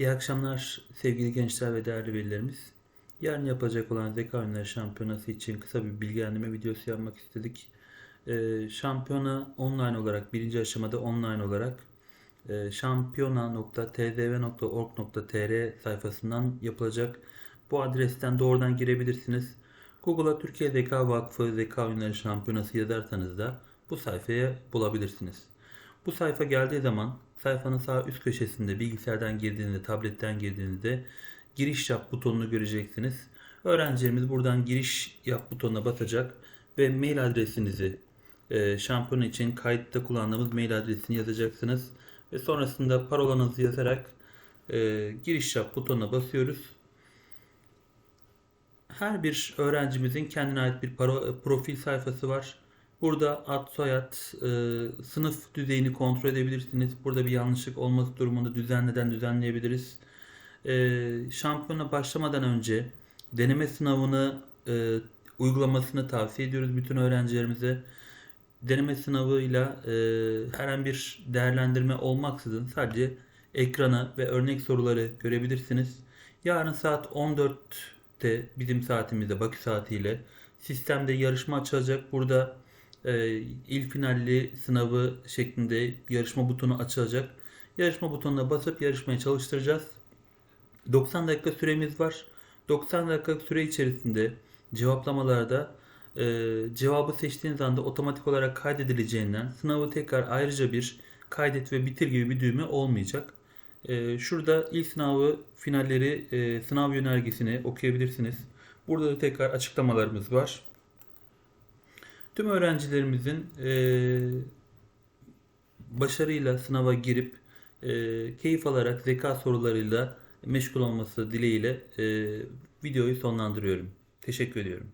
İyi akşamlar sevgili gençler ve değerli velilerimiz. Yarın yapacak olan Zeka Oyunları Şampiyonası için kısa bir bilgilendirme videosu yapmak istedik. Ee, şampiyona online olarak, birinci aşamada online olarak e, şampiyona.tzv.org.tr sayfasından yapılacak. Bu adresten doğrudan girebilirsiniz. Google'a Türkiye Zeka Vakfı Zeka Oyunları Şampiyonası yazarsanız da bu sayfaya bulabilirsiniz. Bu sayfa geldiği zaman sayfanın sağ üst köşesinde bilgisayardan girdiğinizde, tabletten girdiğinizde giriş yap butonunu göreceksiniz. Öğrencilerimiz buradan giriş yap butonuna basacak ve mail adresinizi e, şampiyon için kayıtta kullandığımız mail adresini yazacaksınız. Ve sonrasında parolanızı yazarak e, giriş yap butonuna basıyoruz. Her bir öğrencimizin kendine ait bir paro- profil sayfası var. Burada ad, soyad, e, sınıf düzeyini kontrol edebilirsiniz. Burada bir yanlışlık olması durumunda düzenleden düzenleyebiliriz. E, şampiyona başlamadan önce deneme sınavını e, uygulamasını tavsiye ediyoruz bütün öğrencilerimize. Deneme sınavıyla e, herhangi bir değerlendirme olmaksızın sadece ekranı ve örnek soruları görebilirsiniz. Yarın saat 14'te bizim saatimizde Bakü saatiyle sistemde yarışma açılacak. Burada e, il finalli sınavı şeklinde yarışma butonu açılacak. Yarışma butonuna basıp yarışmaya çalıştıracağız. 90 dakika süremiz var. 90 dakika süre içerisinde cevaplamalarda e, cevabı seçtiğiniz anda otomatik olarak kaydedileceğinden sınavı tekrar ayrıca bir kaydet ve bitir gibi bir düğme olmayacak. E, şurada ilk sınavı finalleri e, sınav yönergesini okuyabilirsiniz. Burada da tekrar açıklamalarımız var. Tüm öğrencilerimizin e, başarıyla sınava girip e, keyif alarak zeka sorularıyla meşgul olması dileğiyle e, videoyu sonlandırıyorum. Teşekkür ediyorum.